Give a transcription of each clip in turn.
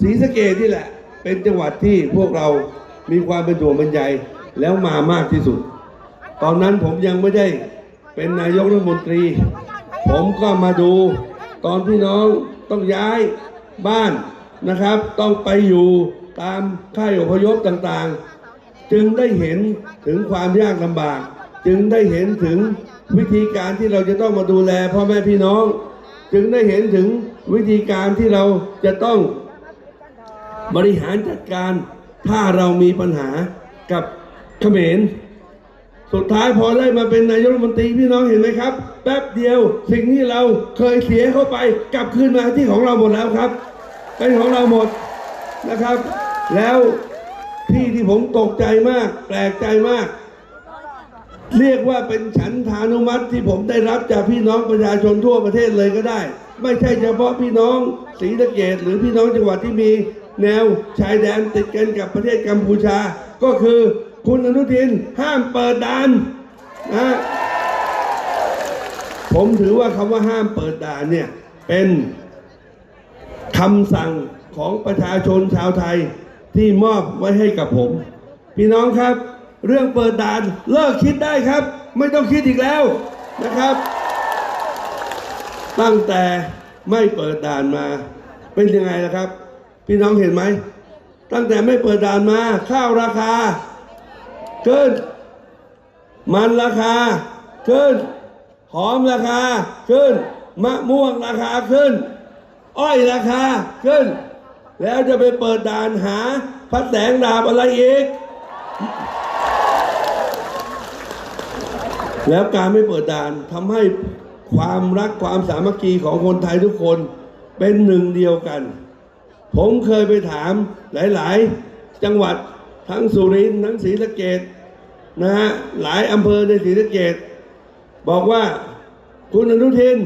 ศรีสะเกดนี่แหละ เป็นจังหวัดที่พวกเรามีความเป็นห่วงเป็นใยแล้วมามากที่สุด ตอนนั้นผมยังไม่ได้เป็นนายกรัฐมนตรี ผมก็มาดู ตอนพี่น้องต้องย้ายบ้านนะครับ ต้องไปอยู่ตามค่ายอพยพต่างๆ จึงได้เห็นถึงความยากลำบาก จึงได้เห็นถึงวิธีการที่เราจะต้องมาดูแลพ่อแม่พี่น้อง จึงได้เห็นถึงวิธีการที่เราจะต้อง บริหารจัดการถ้าเรามีปัญหากับเขมรสุดท้ายพอได้มาเป็นนายกรัฐมนตรีพี่น้องเห็นไหมครับ แป๊บเดียวสิ่งที่เราเคยเสียเข้าไปกลับคืนมาที่ของเราหมดแล้วครับ เป็นของเราหมดนะครับ แล้วที่ที่ผมตกใจมาก แปลกใจมาก เรียกว่าเป็นฉันทานุมัติที่ผมได้รับจากพี่น้องประชาชนทั่วประเทศเลยก็ได้ ไม่ใช่เฉพาะพี่น้องศรีสะเกดหรือพี่น้องจังหวัดที่มี แนวชายแดนติดกันกับประเทศกัมพูชา ก็คือคุณอนุทินห้ามเปิดด่านนะผมถือว่าคำว่าห้ามเปิดด่านเนี่ยเป็นคำสั่งของประชาชนชาวไทยที่มอบไว้ให้กับผม พี่น้องครับ เรื่องเปิดด่านเลิกคิดได้ครับ ไม่ต้องคิดอีกแล้วนะครับ ตั้งแต่ไม่เปิดด่านมาเป็นยังไงล่ะครับ พี่น้องเห็นไหม ตั้งแต่ไม่เปิดด่านมา ข้าวราคา ขึ้น มันราคา ขึ้น หอมราคา ขึ้น มะม่วงราคาขึ้น อ้อยราคาขึ้น แล้วจะไปเปิดด่านหาพระแสงดาบอะไรอีก แล้วการไม่เปิดด่านทำให้ความรักความสามัคคีของคนไทยทุกคนเป็นหนึ่งเดียวกัน ผมเคยไปถามหลาย ๆ จังหวัดทั้งสุรินทร์ทั้งศรีสะเกดนะฮะหลายอำเภอในศรีสะเกดบอกว่าคุณอนุทิน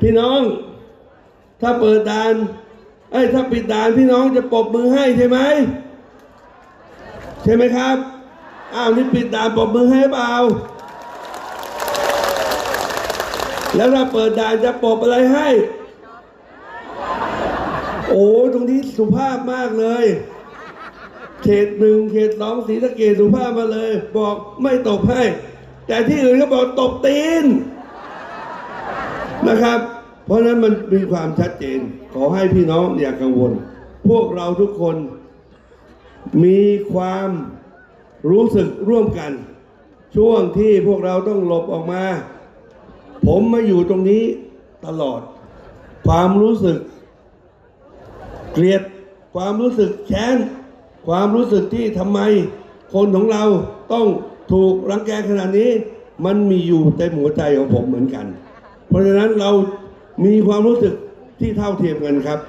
พี่น้อง ถ้าเปิดด่านไอ้ถ้าปิดด่านพี่น้องจะปรบมือให้ใช่ไหมใช่ไหมครับอ้าวนี่ปิดด่านปรบมือให้เปล่า แล้วถ้าเปิดด่านจะปรบอะไรให้ โอ้ตรงนี้สุภาพมากเลย เขตหนึ่งเขตสองสีสะเกดสุภาพมาเลย บอกไม่ตบให้ แต่ที่อื่นก็บอกตบตีนนะครับ เพราะนั้นมันมีความชัดเจน ขอให้พี่น้องอย่ากังวล พวกเราทุกคนมีความรู้สึกร่วมกัน ช่วงที่พวกเราต้องหลบออกมา ผมมาอยู่ตรงนี้ตลอด ความรู้สึก เกลียดความรู้สึกแค้นความรู้สึกที่ทำไม คนของเราต้องถูกรังแกขนาดนี้ มันมีอยู่เต็มหัวใจของผมเหมือนกัน เพราะฉะนั้นเรามีความรู้สึกที่เท่าเทียมกันครับ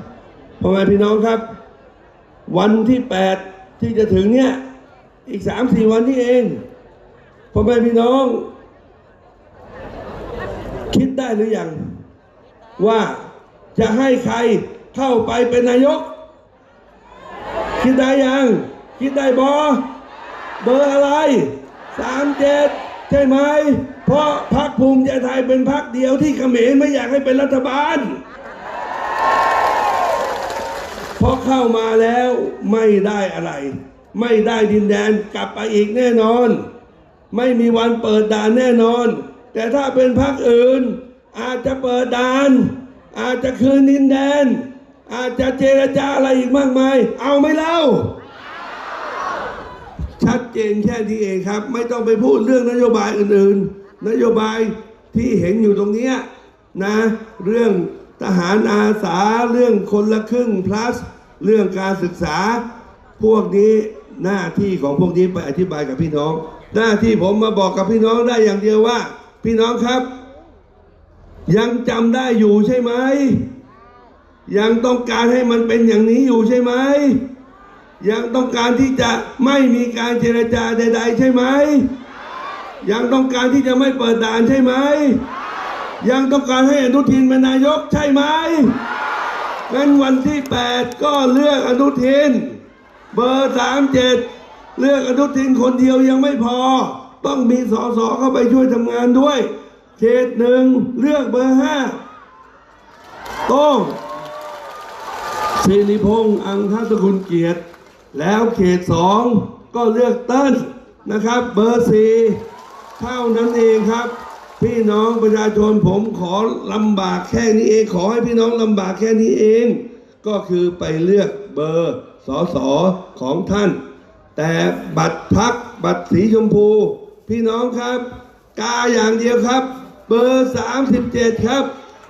พ่อแม่พี่น้องครับ วันที่ 8 ที่จะถึงเนี่ยอีก3-4วันที่เองพ่อแม่พี่น้อง คิดได้หรือยังว่าจะให้ใคร เข้าไปเป็นนายก คิดได้ยัง คิดได้บอเบอร์อะไรสามเจ็ดใช่ไหม เพราะพรรคภูมิใจไทยเป็นพรรคเดียวที่เขมรไม่อยากให้เป็นรัฐบาลพอเข้ามาแล้วไม่ได้อะไร ไม่ได้ดินแดนกลับไปอีกแน่นอน ไม่มีวันเปิดด่านแน่นอน แต่ถ้าเป็นพรรคอื่น อาจจะเปิดด่าน อาจจะคืนดินแดน อาจจะเจรจาอะไรอีกมากมาย เอาไหมเล่า ชัดเจนแค่นี้เองครับ ไม่ต้องไปพูดเรื่องนโยบายอื่นๆ นโยบายที่เห็นอยู่ตรงเนี้นะ เรื่องทหารอาสาเรื่องคนละครึ่ง plus เรื่องการศึกษา พวกนี้หน้าที่ของพวกนี้ไปอธิบายกับพี่น้อง หน้าที่ผมมาบอกกับพี่น้องได้อย่างเดียวว่า พี่น้องครับ ยังจำได้อยู่ใช่ไหม ยังต้องการให้มันเป็นอย่างนี้อยู่ใช่ไหมยังต้องการที่จะไม่มีการเจรจาใด ๆ ใช่ไหมยังต้องการที่จะไม่เปิดด่านใช่ไหมยังต้องการให้อนุทินเป็นนายกใช่ไหมงั้นวันที่ 8 ก็เลือกอนุทิน เบอร์37เลือกอนุทินคนเดียวยังไม่พอ ต้องมีสสเข้าไปช่วยทำงานด้วย เขตหนึ่งเลือกเบอร์5ต้อง สิริพงษ์อังคสกุลเกียรติ แล้วเขตสองก็เลือกเต้นนะครับ เบอร์สี่เท่านั้นเองครับ พี่น้องประชาชนผมขอลำบากแค่นี้เอง ขอให้พี่น้องลำบากแค่นี้เอง ก็คือไปเลือกเบอร์สอสอของท่าน แต่บัตรพักบัตรสีชมพู พี่น้องครับ กาอย่างเดียวครับ เบอร์ 37 ครับ